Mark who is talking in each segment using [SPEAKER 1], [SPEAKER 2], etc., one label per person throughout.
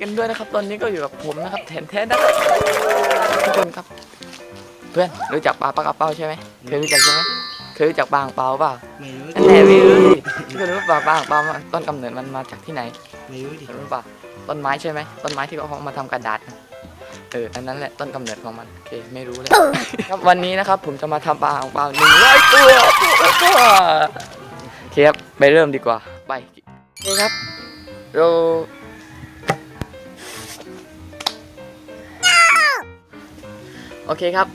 [SPEAKER 1] กันด้วยนะครับ ตอนนี้ก็อยู่กับผมนะครับแทนแท้นะครับทุกคนครับ เพื่อนรู้จักปลาปลากระเป้าใช่ไหมเคยรู้จักใช่ไหมเคยรู้จักปลาอ่างเปาเปล่า
[SPEAKER 2] ไม่รู้
[SPEAKER 1] นั่นแหละไม่รู้ดิก็รู้ว่าปลาปลาอ่างเปามันต้นกำเนิดมันมาจากที่ไหน
[SPEAKER 2] ไม่รู้ดิ
[SPEAKER 1] รู้ป่ะต้นไม้ใช่ไหมต้นไม้ที่เขาเอามาทำกระดาษนะเอออันนั้นแหละต้นกำเนิดของมันโอเคไม่รู้เลยครับวันนี้นะครับ ผมจะมาทำปลาอ่างเปาหนึ่งร้อยตัวตัวโอเคครับไปเริ่มดีกว่าไปโอเคครับเรา โอเคครับ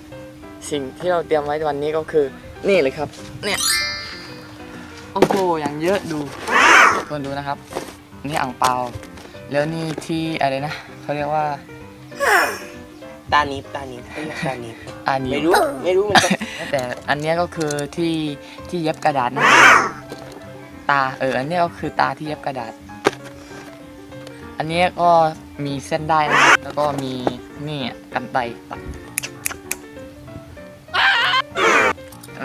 [SPEAKER 1] สิ่งที่เราเตรียมไว้วันนี้ก็คือ นี่เลยครับ เนี่ย โอ้โห อย่างเยอะดูทุกคนดูนะครับ นี่อ่างเปา แล้วนี่ที่อะไรนะ เขาเรียกว่า
[SPEAKER 2] ตานิบตานิบเรียกตานิบ
[SPEAKER 1] อันนี้
[SPEAKER 2] ไม่รู้ ไม่รู้มันจะ
[SPEAKER 1] แต่อันเนี้ยก็คือที่ที่เย็บกระดาษนะตา เออ อันเนี้ยก็คือตาที่เย็บกระดาษ อันเนี้ยก็มีเส้นได้นะครับแล้วก็มีนี่กันไตตัด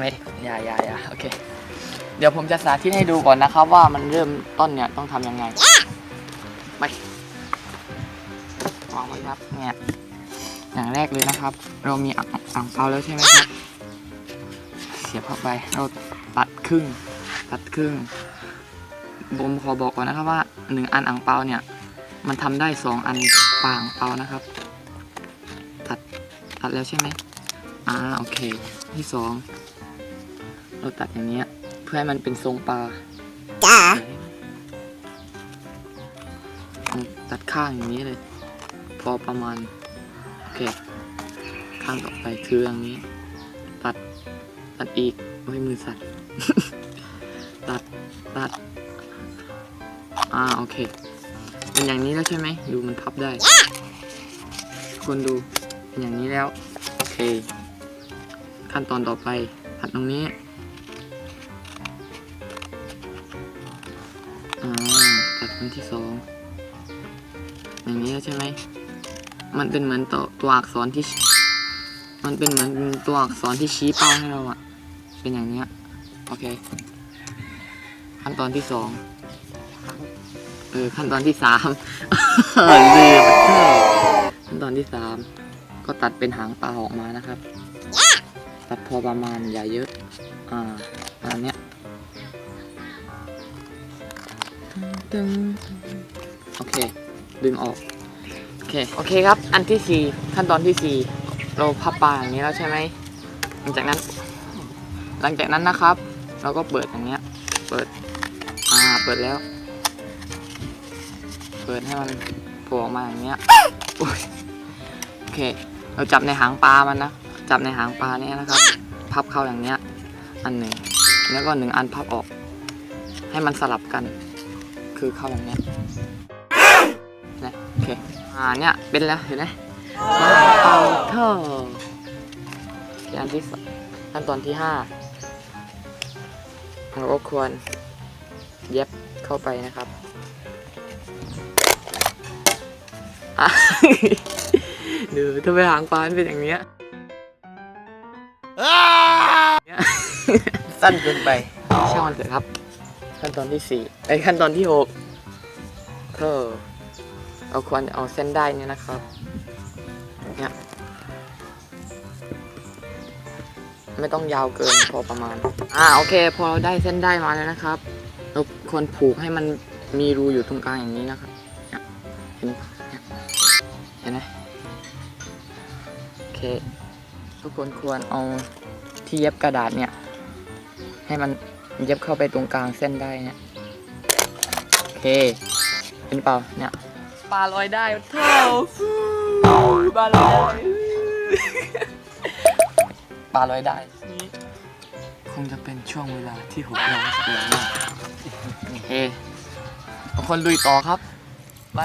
[SPEAKER 1] ไม่อย่าอย่าอย่าโอเค เดี๋ยวผมจะสาธิตให้ดูก่อนนะครับ ว่ามันเริ่มต้นเนี่ยต้องทำยังไงไปวางไว้ครับเนี่ยอย่างแรกเลยนะครับ เรามีอ่างเปาแล้วใช่ไหมครับ เสียบเข้าไปเราตัดครึ่ง ตัดครึ่งผมขอบอกก่อนนะครับว่าหนึ่งอันอ่างเปาเนี่ย มันทำได้สองอันปาอ่างเปานะครับ ตัดตัดแล้วใช่ไหมอ่าโอเค ที่สอง เราตัดอย่างเนี้ย เพื่อให้มันเป็นทรงปลา
[SPEAKER 2] จ้า
[SPEAKER 1] อืมตัดข้างอย่างนี้เลย พอประมาณ โอเค ข้างต่อไปคืออย่างนี้ ตัด ตัดอีกโอ้ยมือสั่นตัด ตัด อ่า โอเค เป็นอย่างนี้แล้วใช่ไหม ดูมันพับได้ คนดู เป็นอย่างนี้แล้ว โอเค ขั้นตอนต่อไป ตัดตรงนี้ อ่าตัดอันที่สองอย่างนี้แล้วใช่ไหมมันเป็นเหมือนตัวตัวอักษรที่ มันเป็นเหมือนตัวอักษรที่ชี้เป้าให้เราอะเป็นอย่างเนี้ยโอเค ขั้นตอนที่สองเออขั้นตอนที่สามลืมขั้นตอนที่สามก็ตัดเป็นหางปลาออกมานะครับ ตัดพอประมาณอย่าเยอะ อ่าอันเนี้ย ตึงโอเค ดึงออก โอเค โอเคครับ อันที่สี่ขั้นตอนที่สี่เราพับปลาอย่างนี้แล้วใช่ไหม หลังจากนั้น หลังจากนั้นนะครับ เราก็เปิดอย่างเงี้ย เปิด อ่า เปิดแล้ว เปิดให้มันโผล่ออกมาอย่างเงี้ยอุ๊ยโอเค เราจับในหางปลามันนะ จับในหางปลาเนี่ยนะครับ พับเข้าอย่างเงี้ย อันหนึ่ง แล้วก็หนึ่งอันพับออก ให้มันสลับกัน คือเข้าอย่างเงี้ยนะโอเคอ่าเนี่ยเป็นแล้วเห็นไหมมาเป่าเถอะอันที่สองขั้นตอนที่ห้าเราก็ควรเย็บเข้าไปนะครับอะดูทำไมหางปลามันเป็นอย่างเนี้ยเนี่ย
[SPEAKER 2] สั้นเกินไป
[SPEAKER 1] ช่างมันเถอะครับ ขั้นตอนที่สี่ไอขั้นตอนที่หกเธอเราควรเอาเส้นได้เนี่ยนะครับเนี่ยไม่ต้องยาวเกินพอประมาณ อ่าโอเค พอเราได้เส้นได้มาแล้วนะครับ เราควรผูกให้มันมีรูอยู่ตรงกลางอย่างนี้นะครับเนี่ยเห็นเนี่ยเห็นไหมโอเคทุกคนควรเอาที่เย็บกระดาษเนี่ย ให้มัน เย็บเข้าไปตรงกลางเส้นได้เนี่ยโอเคเป็นเปล่าเนี่ยปลาลอยได้เท่าปลาลอยปลาลอยได้นี่คงจะเป็นช่วงเวลาที่หกร้อนสักอย่างมากโอเคเอาคนลุยต่อครับ ไป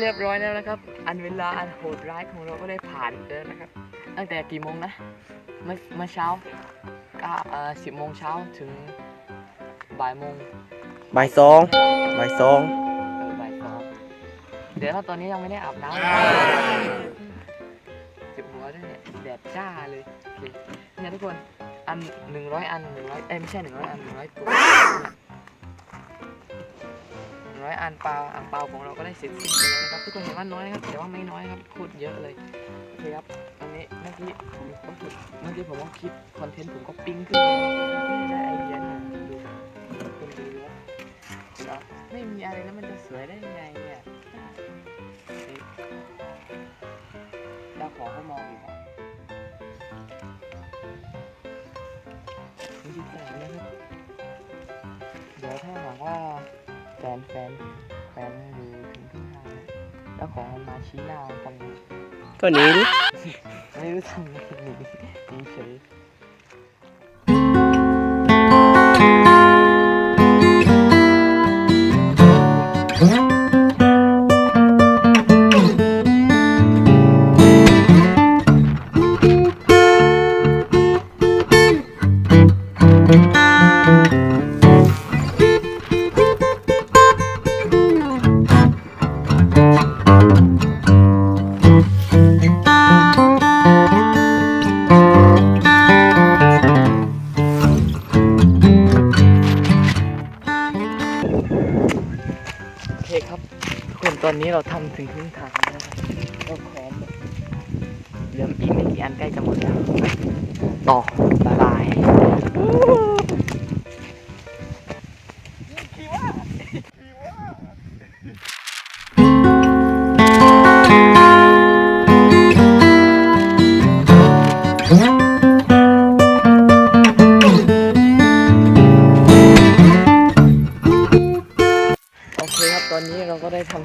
[SPEAKER 1] เรียบร้อยแล้วนะครับ อันเวลาอันโหดร้ายของเราก็ได้ผ่านแล้วนะครับ ตั้งแต่กี่โมงนะเมื่อเมื่อเช้าก็เอ่อสิบโมงเช้าถึงบ่ายโมง
[SPEAKER 2] บ่ายสองบ่ายสอง
[SPEAKER 1] เออบ่ายสองเดี๋ยวถ้าตอนนี้ยังไม่ได้อาบน้ำเจ็บหัวด้วยเนี่ยแดดจ้าเลยโอเคเนี่ยทุกคนอันหนึ่งร้อยอันหนึ่งร้อยเอ้ยไม่ใช่หนึ่งร้อยอันหนึ่งร้อยตัวห น้อยอันเปล่าอันเปล่าของเราก็ได้เสร็จสิ้นไปแล้วนะครับทุกคนเห็นว่าน้อยนะครับแต่ว่าไม่น้อยครับโคตรเยอะเลยโอเคครับอันนี้เมื่อกี้ผมก็คือเมื่อกี้ผมว่าคลิปคอนเทนต์ผมก็ปิ้งขึ้นมาได้ไอเดียนี่ยดูคุณดูว่าไม่มีอะไรแล้วมันจะสวยได้ยังไงเนี่ยนี่เจ้าขอเขามองอยู่อะนี่คือแสงนะครับเดี๋ยวถ้าหากว่า แฟนแฟนแฟนดูถึงที่ทางนะเจ้าของมันมาชี้หน้าทำไง
[SPEAKER 2] ก็หนี้ดิ
[SPEAKER 1] ไม่รู้ทำไงหนีหนีเฉย เคครับทุกคนตอนนี้เราทำถึงครึ่งทางแล้วนะครับก็พร้อมเหลืออีกไม่กี่อันใกล้จะหมดแล้ว ต่อละลาย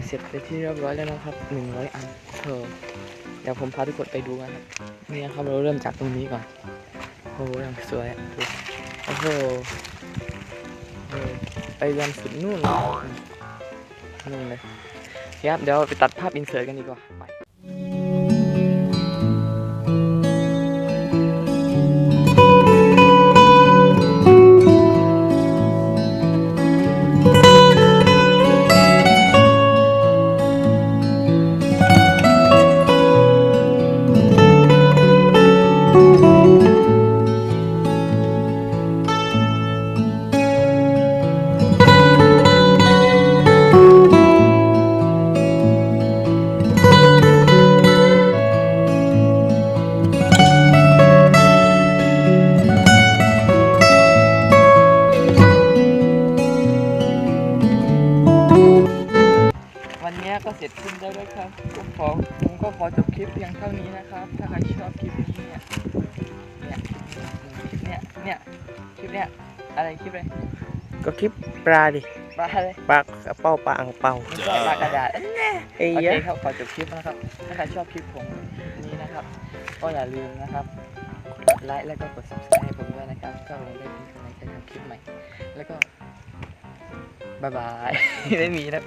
[SPEAKER 1] เสร็จไปที่เรียบร้อยแล้วนะครับหนึ่งร้อยอันเธอเดี๋ยวผมพาทุกคนไปดูกันครับนี่นะครับเราเริ่มจากตรงนี้ก่อนโอ้โหยังสวยอะดูโอ้โหเออไปยันสุดนู่นนู่นเลยครับเดี๋ยวไปตัดภาพอินเสิร์ตกันดีกว่าไป ก็เสร็จสิ้นแล้วด้วยครับก็ขอผมก็ขอจบคลิปเพียงเท่านี้นะครับ ถ้าใครชอบคลิปนี้เนี่ยเนี่ยคลิปเนี้ยเนี่ยคลิปเนี้ยอะไรคลิปอะไร
[SPEAKER 2] ก็คลิปปลาดิ
[SPEAKER 1] ปลาอะไร
[SPEAKER 2] ปลากระเป้าปลาอ่างเป่า
[SPEAKER 1] ไม่ใช่ปลากระดาษ
[SPEAKER 2] เอ้ย
[SPEAKER 1] โอเค
[SPEAKER 2] ยะ
[SPEAKER 1] ครับขอจบคลิปนะครับ ถ้าใครชอบคลิปผมนี้นะครับ ก็อย่าลืมนะครับกดไลค์แล้วก็กด subscribe ให้ผมด้วยนะครับก็เราได้เป็นกำลังใจทำคลิปใหม่ แล้วก็บายบาย ไม่มีนะ